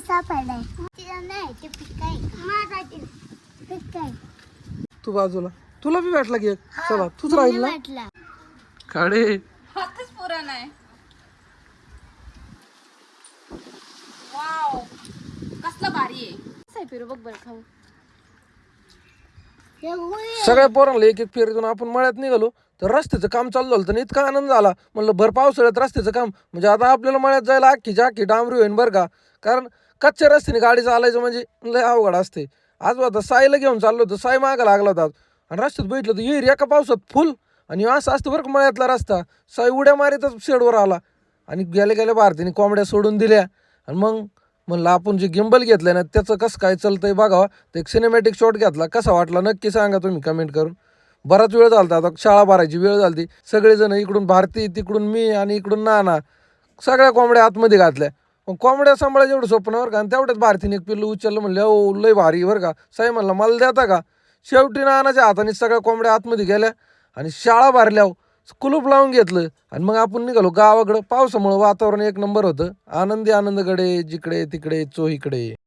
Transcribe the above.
सापडलाय तिला नाही ते पिकाय माझा ते पिकाय तू बाजूला. तुला बी भेटला की एक? चला तूच राहील. ना वाटला. काढे हातच पुरा नाही. वाव. कसलं भारी आहे. कसं आहे पेरू? बघ बरं खाऊ. हे होय. सगळ्या पोरांना एक एक फेरीतून आपण मळ्यात निघालो तर रस्त्याचं काम चालू झालं तर इतका आनंद झाला. म्हणलं भर पावसाळ्यात रस्त्याचं काम. म्हणजे आता आपल्याला मळ्यात जायला अख्खीच्या अख्खी डांबरी होईन बरं का? कारण कच्च्या रस्त्याने गाडी चालायचं म्हणजे लय अवघड असते आज आता साईला घेऊन चाललो होतो साई मागं लागला होता आणि रस्त्यात बघितलं तर येईल एका पावसात फुल आणि असं असतं बरं का मळ्यातला रस्ता. साई उड्या मारीतच शेडवर आला. आणि गेल्या गेल्या भारतीने कोंबड्या सोडून दिल्या. आणि मग म्हणलं आपण जे गिंबल घेतलं ना त्याचं कसं काय चालतंय बघावा. ते एक सिनेमॅटिक शॉट घेतला. कसा वाटला? नक्की सांगा तुम्ही कमेंट करून. बराच वेळ झाला आता शाळा भरायची वेळ झाली सगळेजण इकडून भारती तिकडून मी आणि इकडून नाना. सगळ्या कोंबड्या आतमध्ये घातल्या. मग कोंबड्या सांभाळायचं एवढं स्वप्न बरं का. आणि तेवढ्याच भारतीने एक पिल्लू उचललं म्हणलं ओ लय भारी बरं का. साई म्हणलं मला देता का? शेवटी नानाच्या हाताने सगळ्या कोंबड्या आतमध्ये गेल्या आणि शाळा भरल्या कुलूप लावून घेतलं. आणि मग आपण निघालो गावाकडं. पावसामुळं वातावरण एक नंबर होतं. आनंदी आनंदकडे जिकडे तिकडे चोहीकडे.